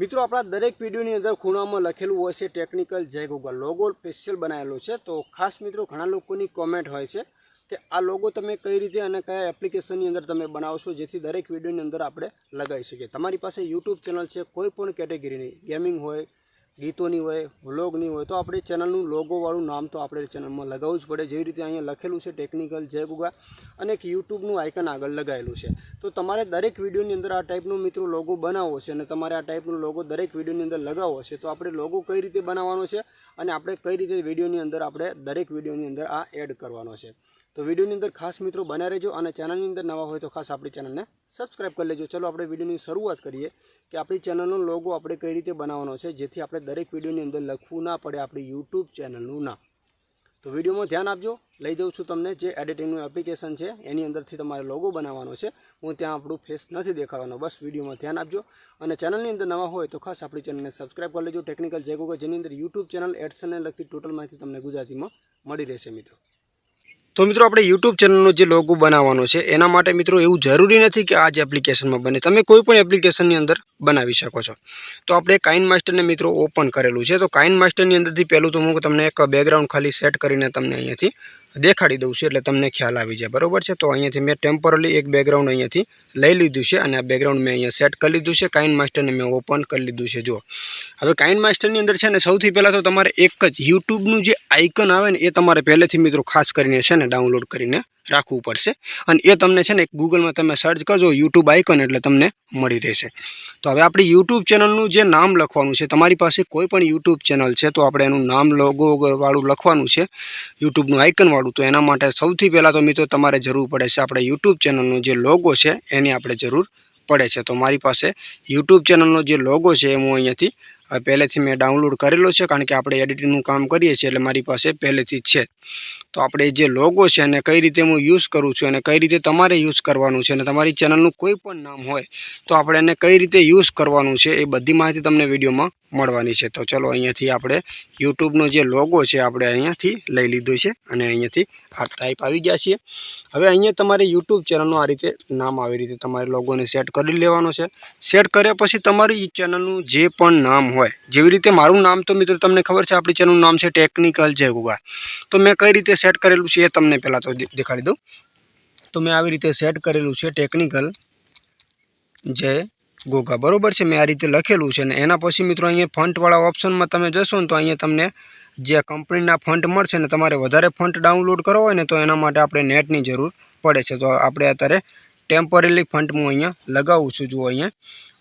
મિત્રો, આપણા દરેક વિડીયોની અંદર ખૂણામાં લખેલું હોય છે ટેકનિકલ જય ગૂગલ. લોગો સ્પેશિયલ બનાવેલો છે. તો ખાસ મિત્રો, ઘણા લોકોની કોમેન્ટ હોય છે કે આ લોગો તમે કઈ રીતે અને કયા એપ્લિકેશનની અંદર તમે બનાવશો, જેથી દરેક વિડીયોની અંદર આપણે લગાવી શકીએ. તમારી પાસે યુટ્યુબ ચેનલ છે, કોઈ પણ કેટેગરીની ગેમિંગ હોય ગીતોની હોય, વ્લોગની હોય, તો આપણે ચેનલનું લોગોવાળું નામ તો આપણે ચેનલમાં લગાવવું જ પડે. જેવી રીતે અહીંયા લખેલું છે ટેકનિકલ જય ગુગા, અને એક યુટ્યુબનું આઇકન આગળ લગાવેલું છે. તો તમારે દરેક વિડીયોની અંદર આ ટાઈપનું મિત્રો લોગો બનાવવો છે અને તમારે આ ટાઈપનો લોગો દરેક વિડીયોની અંદર લગાવવો છે, તો આપણે લોગો કઈ રીતે બનાવવાનો છે અને આપણે કઈ રીતે વિડીયોની અંદર આપણે દરેક વિડીયોની અંદર આ એડ કરવાનો છે. તો વિડીયોની અંદર ખાસ મિત્રો બનાવી રહેજો અને ચેનલની અંદર નવા હોય તો ખાસ આપણી ચેનલને સબસ્ક્રાઈબ કરી લેજો. ચલો આપણે વિડીયોની શરૂઆત કરીએ કે આપણી ચેનલનો લોગો આપણે કઈ રીતે બનાવવાનો છે, જેથી આપણે દરેક વિડીયોની અંદર લખવું ના પડે આપણી યુટ્યુબ ચેનલનું નામ. તો વિડીયોમાં ધ્યાન આપજો. લઈ જાઉં છું તમને જે એડિટિંગનું એપ્લિકેશન છે, એની અંદરથી તમારે લોગો બનાવવાનો છે. હું ત્યાં આપણું ફેસ નથી દેખાડવાનો. બસ વિડીયોમાં ધ્યાન આપજો. અને ચેનલની અંદર નવા હોય તો ખાસ આપણી ચેનલને સબસ્ક્રાઈબ કરી લેજો. ટેકનિકલ જય ગૂગલ જેની અંદર યુટ્યુબ ચેનલ એડ્સને લગતી ટોટલ માહિતી તમને ગુજરાતીમાં મળી રહેશે મિત્રો. તો મિત્રો આપણે યુટ્યુબ ચેનલનો જે લોગો બનાવવાનો છે, એના માટે મિત્રો એવું જરૂરી નથી કે આ જ એપ્લિકેશનમાં બને. તમે કોઈ પણ એપ્લિકેશનની અંદર બનાવી શકો છો. તો આપણે કાઇન માસ્ટરને મિત્રો ઓપન કરેલું છે. તો કાઇન માસ્ટરની અંદરથી પહેલું તો હું તમને એક બેકગ્રાઉન્ડ ખાલી સેટ કરીને તમને અહીંયાથી દેખાડી દઉં છું એટલે તમને ખ્યાલ આવી જાય. બરોબર છે? તો અહીંયાથી મેં ટેમ્પરરી એક બેકગ્રાઉન્ડ અહીંયાથી લઈ લીધું છે અને આ બેકગ્રાઉન્ડ મેં અહીંયા સેટ કરી લીધું છે. કાઇન માસ્ટરને મેં ઓપન કરી લીધું છે. જો હવે કાઇન માસ્ટરની અંદર છે ને, સૌથી પહેલાં તો તમારે એક જ યુટ્યુબનું જે આઇકન આવે ને, એ તમારે પહેલેથી મિત્રો ખાસ કરીને છે ને ડાઉનલોડ કરીને રાખવું પડશે. અને એ તમને છે ને ગૂગલમાં તમે સર્ચ કરજો યુટ્યુબ આઇકન એટલે તમને મળી રહેશે. તો હવે આપણી યુટ્યુબ ચેનલનું જે નામ લખવાનું છે, તમારી પાસે કોઈ પણ યુટ્યુબ ચેનલ છે, તો આપણે એનું નામ લોગો વાળું લખવાનું છે યુટ્યુબનું આઇકનવાળું તો એના માટે સૌથી પહેલાં તો મિત્રો તમારે જરૂર પડે છે આપણે યુટ્યુબ ચેનલનો જે લોગો છે, એની આપણે જરૂર પડે છે. તો મારી પાસે યુટ્યુબ ચેનલનો જે લોગો છે, એ હું અહીંયાથી પહેલેથી મેં ડાઉનલોડ કરેલો છે કારણ કે આપણે એડિટિંગનું કામ કરીએ છીએ એટલે મારી પાસે પહેલેથી જ છે. તો આપણે જે લોગો છે એને કઈ રીતે હું યુઝ કરું છું અને કઈ રીતે તમારે યુઝ કરવાનું છે અને તમારી ચેનલનું કોઈ પણ નામ હોય તો આપણે એને કઈ રીતે યુઝ કરવાનું છે એ બધી માહિતી તમને વિડીયોમાં મળવાની છે. તો ચલો અહીંયાથી આપણે યુટ્યુબનો જે લોગો છે આપણે અહીંયાથી લઈ લીધો છે અને અહીંયાથી આ ટાઈપ આવી ગયા છીએ. હવે અહીંયા તમારે યુટ્યુબ ચેનલનું આ રીતે નામ આવી રીતે તમારે લોગોને સેટ કરી લેવાનો છે. સેટ કર્યા પછી તમારી ચેનલનું જે પણ નામ હોય, જેવી રીતે મારું નામ તો મિત્રો તમને ખબર છે, આપણી ચેનલનું નામ છે ટેકનિકલ જય ગુગા તો મેં કઈ રીતે સેટ કરેલું છે એ તમને પહેલાં તો દેખાડી દઉં. તો મેં આવી રીતે સેટ કરેલું છે ટેકનિકલ જય ગોગા બરોબર છે, મેં આ રીતે લખેલું છે ને એના પછી મિત્રો અહીંયા ફંટવાળા ઓપ્શનમાં તમે જશો ને તો અહીંયા તમને જે કંપનીના ફંડ મળશે ને તમારે વધારે ફંડ ડાઉનલોડ કરવો હોય ને તો એના માટે આપણે નેટની જરૂર પડે છે. તો આપણે અત્યારે ટેમ્પરરી ફંડ હું અહીંયા લગાવું છું, જુઓ અહીંયા.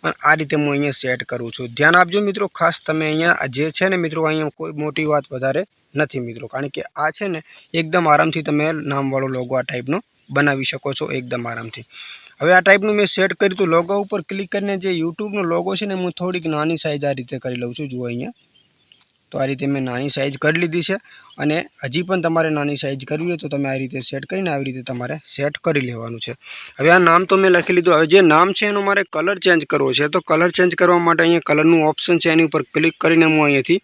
અને આ રીતે હું અહીંયા સેટ કરું છું. ધ્યાન આપજો મિત્રો, ખાસ તમે અહીંયા જે છે ને મિત્રો, અહીંયા કોઈ મોટી વાત વધારે નથી મિત્રો. કારણ કે આ છે ને એકદમ આરામથી તમે નામવાળો લોગો આ ટાઈપનો બનાવી શકો છો, એકદમ આરામથી. હવે આ ટાઈપનું મેં સેટ કર્યું તો લોગો ઉપર ક્લિક કરીને જે યુટ્યુબનો લોગો છે ને, હું થોડીક નાની સાઇઝ આ રીતે કરી લઉં છું. જુઓ અહીંયા. તો આ રીતે મેં નાની સાઇઝ કરી લીધી છે અને હજી પણ તમારે નાની સાઇઝ કરવી હોય તો તમે આ રીતે સેટ કરીને આવી રીતે તમારે સેટ કરી લેવાનું છે. હવે આ નામ તો મેં લખી લીધું. હવે જે નામ છે એનો મારે કલર ચેન્જ કરવો છે. તો કલર ચેન્જ કરવા માટે અહીંયા કલરનું ઓપ્શન છે એની ઉપર ક્લિક કરીને હું અહીંયાથી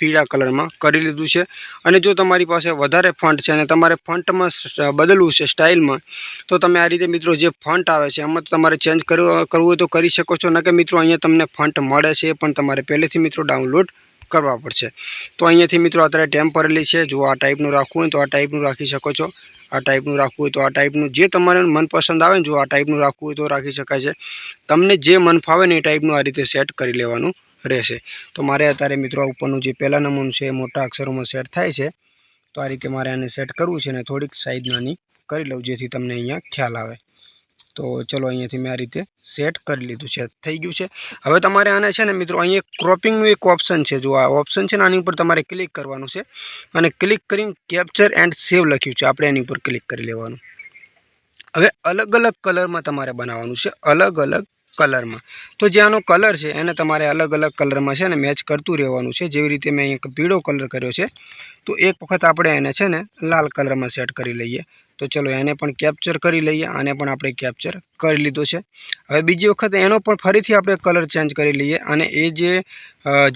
પીળા કલરમાં કરી લીધું છે. અને જો તમારી પાસે વધારે ફંટ છે અને તમારે ફંટમાં બદલવું છે સ્ટાઇલમાં તો તમે આ રીતે મિત્રો જે ફંટ આવે છે એમાં તમારે ચેન્જ કરવું હોય તો કરી શકો છો. ન કે મિત્રો અહીંયા તમને ફંટ મળે છે પણ તમારે પહેલેથી મિત્રો ડાઉનલોડ કરવા પડશે. તો અહીંયાથી મિત્રો અત્યારે ટેમ્પરરી છે. જો આ ટાઈપનું રાખવું હોય તો આ ટાઈપનું રાખી શકો છો. આ ટાઈપનું રાખવું હોય તો આ ટાઈપનું જે તમારે મનપસંદ આવે ને જો આ ટાઈપનું રાખવું હોય તો રાખી શકાય છે. તમને જે મન ફાવે ને એ ટાઈપનું આ રીતે સેટ કરી લેવાનું રહેશે. તો મારે અત્યારે મિત્રો ઉપરનું જે પહેલાં નમૂનું છે એ મોટા અક્ષરોમાં સેટ થાય છે. તો આ રીતે મારે આને સેટ કરવું છે અને થોડીક સાઈઝ નાની કરી લઉં જેથી તમને અહીંયા ખ્યાલ આવે. તો ચલો અહીંયાથી મેં આ રીતે સેટ કરી લીધું છે. થઈ ગયું છે. હવે તમારે આને છે ને મિત્રો અહીંયા ક્રોપિંગનું એક ઓપ્શન છે. જો આ ઓપ્શન છે ને આની ઉપર તમારે ક્લિક કરવાનું છે. અને ક્લિક કરીને કેપ્ચર એન્ડ સેવ લખ્યું છે. આપણે એની ઉપર ક્લિક કરી લેવાનું. હવે અલગ અલગ કલરમાં તમારે બનાવવાનું છે. અલગ અલગ કલરમાં. તો જે આનો કલર છે એને તમારે અલગ અલગ કલરમાં છે ને મેચ કરતું રહેવાનું છે. જેવી રીતે મેં અહીંયા પીળો કલર કર્યો છે. તો એક વખત આપણે એને છે ને લાલ કલરમાં સેટ કરી લઈએ. તો ચલો એને પણ કેપ્ચર કરી લઈએ. આને પણ આપણે કેપ્ચર કરી લીધો છે. હવે બીજી વખત એનો પણ ફરીથી આપણે કલર ચેન્જ કરી લઈએ અને એ જે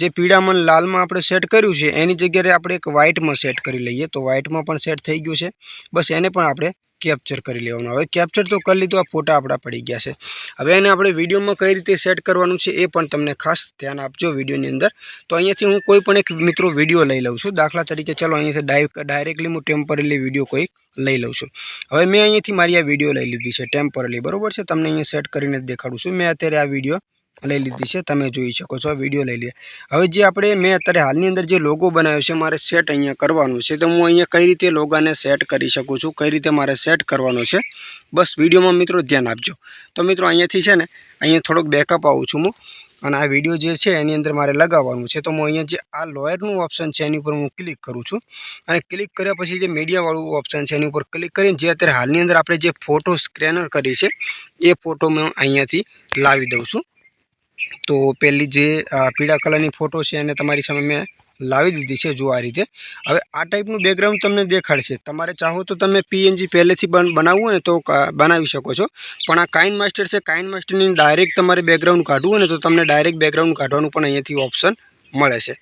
જે પીળામાં લાલમાં આપણે સેટ કર્યું છે, એની જગ્યાએ આપણે એક વ્હાઇટમાં સેટ કરી લઈએ. તો વ્હાઇટમાં પણ સેટ થઈ ગયું છે. બસ એને પણ આપણે કેપ્ચર કરી લેવાનું. હવે કેપ્ચર તો કરી લીધું, આ ફોટા આપણા પડી ગયા છે. હવે એને આપણે વિડીયોમાં કઈ રીતે સેટ કરવાનું છે એ પણ તમને ખાસ ધ્યાન આપજો વિડીયોની અંદર. તો અહીંયાથી હું કોઈ પણ એક મિત્રો વીડિયો લઈ લઉં છું. દાખલા તરીકે ચલો અહીંયાથી ડાઈ ડાયરેક્ટલી હું ટેમ્પરરી વીડિયો કોઈ લઈ લઉં છું. હવે મેં અહીંયાથી મારી આ વીડિયો લઈ લીધી છે ટેમ્પરરી. બરોબર છે? તમને અહીંયા સેટ કરીને જ દેખાડું છું. મેં અત્યારે આ વીડિયો લઈ લીધી છે. તમે જોઈ શકો છો. વીડિયો લઈ લે હવે જે આપણે મેં અત્યારે હાલની અંદર જે લોગો બનાવ્યો છે, મારે સેટ અહીંયા કરવાનું છે. તો હું અહીંયા કઈ રીતે લોગાને સેટ કરી શકું છું? કઈ રીતે મારે સેટ કરવાનો છે? બસ વિડીયોમાં મિત્રો ધ્યાન આપજો. તો મિત્રો અહીંયાથી છે ને, અહીંયા થોડોક બેકઅપ આવું છું હું. અને આ વીડિયો જે છે એની અંદર મારે લગાવવાનું છે. તો હું અહીંયા જે આ લોયરનું ઓપ્શન છે એની ઉપર હું ક્લિક કરું છું. અને ક્લિક કર્યા પછી જે મીડિયાવાળું ઓપ્શન છે એની ઉપર ક્લિક કરીને જે અત્યારે હાલની અંદર આપણે જે ફોટો સ્ક્રેનર કરી છે, એ ફોટો હું અહીંયાથી લાવી દઉં છું. તો પહેલી જે પીળા કલરની ફોટો છે એને તમારી સામે મેં લાવી દીધી છે જો આ રીતે. હવે આ ટાઈપનું બેકગ્રાઉન્ડ તમને દેખાડશે. તમારે ચાહો તો તમે પીએનજી પહેલેથી બન, બનાવવું હોય તો બનાવી શકો છો. પણ આ કાઇન માસ્ટર છે. કાઇન માસ્ટરની ડાયરેક્ટ તમારે બેકગ્રાઉન્ડ કાઢવું હોય ને તો તમને ડાયરેક્ટ બેકગ્રાઉન્ડ કાઢવાનું પણ અહીંયાથી ઓપ્શન મળે છે.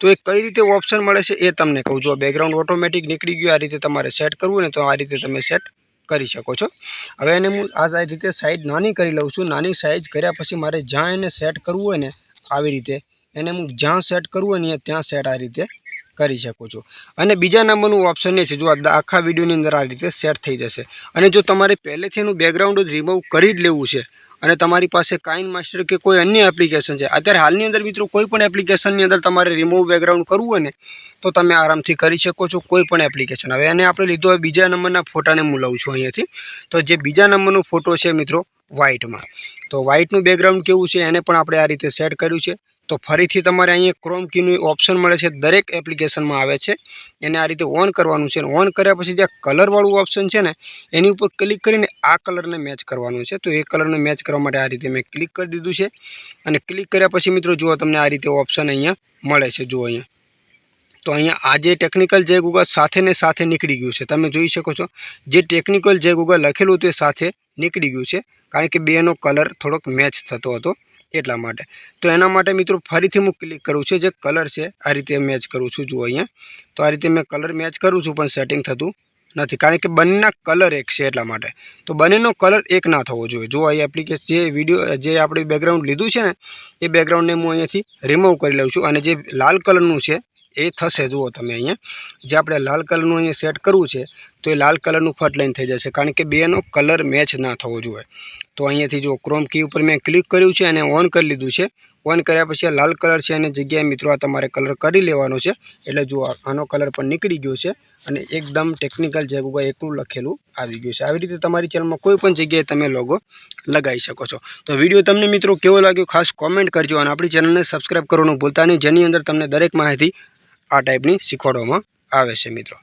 તો એ કઈ રીતે ઓપ્શન મળે છે એ તમને કહું. જો બેકગ્રાઉન્ડ ઓટોમેટિક નીકળી ગયું, આ રીતે તમારે સેટ કરવું ને તો આ રીતે તમે સેટ કરી શકો છો. હવે એને હું આ રીતે સાઇઝ નાની કરી લઉં છું. નાની સાઇઝ કર્યા પછી મારે જ્યાં એને સેટ કરવું હોય ને, આવી રીતે એને હું જ્યાં સેટ કરવું હોય ને ત્યાં સેટ આ રીતે કરી શકું છું. અને બીજા નંબરનું ઓપ્શન એ છે, જો આખા વિડીયોની અંદર આ રીતે સેટ થઈ જશે. અને જો તમારે પહેલેથી એનું બેકગ્રાઉન્ડ જ રિમૂવ કરી જ લેવું છે, અને તમારી પાસે કાઇન માસ્ટર કે કોઈ અન્ય એપ્લિકેશન છે, અત્યારે હાલની અંદર મિત્રો કોઈ પણ એપ્લિકેશનની અંદર તમારે રિમૂવ બેકગ્રાઉન્ડ કરવું હોય ને, તો તમે આરામથી કરી શકો છો કોઈ પણ એપ્લિકેશન હવે એને આપણે લીધો હોય બીજા નંબરના ફોટાને હું લઉં છું અહીંયાથી. તો જે બીજા નંબરનો ફોટો છે મિત્રો વ્હાઇટમાં તો વ્હાઇટનું બેકગ્રાઉન્ડ કેવું છે, એને પણ આપણે આ રીતે સેટ કર્યું છે. તો ફરીથી તમારે અહીંયા ક્રોમ કીનું ઓપ્શન મળે છે, દરેક એપ્લિકેશનમાં આવે છે. એને આ રીતે ઓન કરવાનું છે. ઓન કર્યા પછી જે કલરવાળું ઓપ્શન છે ને, એની ઉપર ક્લિક કરીને આ કલરને મેચ કરવાનું છે. તો એ કલરને મેચ કરવા માટે આ રીતે મેં ક્લિક કરી દીધું છે. અને ક્લિક કર્યા પછી મિત્રો, જુઓ તમને આ રીતે ઓપ્શન અહીંયા મળે છે. જુઓ અહીંયા. તો અહીંયા આ જે ટેકનિકલ જય ગૂગલ સાથે ને સાથે નીકળી ગયું છે. તમે જોઈ શકો છો, જે ટેકનિકલ જય ગૂગલ લખેલું એ સાથે નીકળી ગયું છે. કારણ કે બેનો કલર થોડોક મેચ થતો હતો. એટલા માટે. તો એના માટે મિત્રો ફરીથી હું ક્લિક કરું છું, જે કલર છે, આ રીતે મેચ કરું છું. જુઓ અહીંયા. તો આ રીતે મેં કલર મેચ કરું છું, પણ સેટિંગ થતું નથી. કારણ કે બંનેના કલર એક છે એટલા માટે. તો બંનેનો કલર એક ના થવો જોઈએ. જો અહીં એપ્લિકેશન જે વીડિયો જે આપણે બેકગ્રાઉન્ડ લીધું છે ને, એ બેકગ્રાઉન્ડને હું અહીંયાથી રિમૂવ કરી લઉં છું. અને જે લાલ કલરનું છે, એ થશે. જુઓ તમે અહીંયા. જે આપણે લાલ કલરનું અહીંયા સેટ કરવું છે, તો એ લાલ કલરનું ફટ લાઈન થઈ જશે. કારણ કે બેનો કલર મેચ ના થવો જોઈએ. તો અહીંયાથી જો ક્રોમ કી ઉપર મેં ક્લિક કર્યું છે અને ઓન કરી લીધું છે. ઓન કર્યા પછી લાલ કલર છે અને જગ્યાએ મિત્રો આ તમારે કલર કરી લેવાનો છે. એટલે જો આનો કલર પણ નીકળી ગયો છે અને એકદમ ટેકનિકલ જે ગૂગલ એકલું લખેલું આવી ગયું છે. આવી રીતે તમારી ચેનલમાં કોઈ પણ જગ્યાએ તમે લોગો લગાવી શકો છો. તો વીડિયો તમને મિત્રો કેવો લાગ્યો ખાસ કોમેન્ટ કરજો અને આપણી ચેનલને સબસ્ક્રાઈબ કરવાનું ભૂલતા નહીં. જેની અંદર તમને દરેક માહિતી આ ટાઈપની શીખવાડવામાં આવે છે મિત્રો.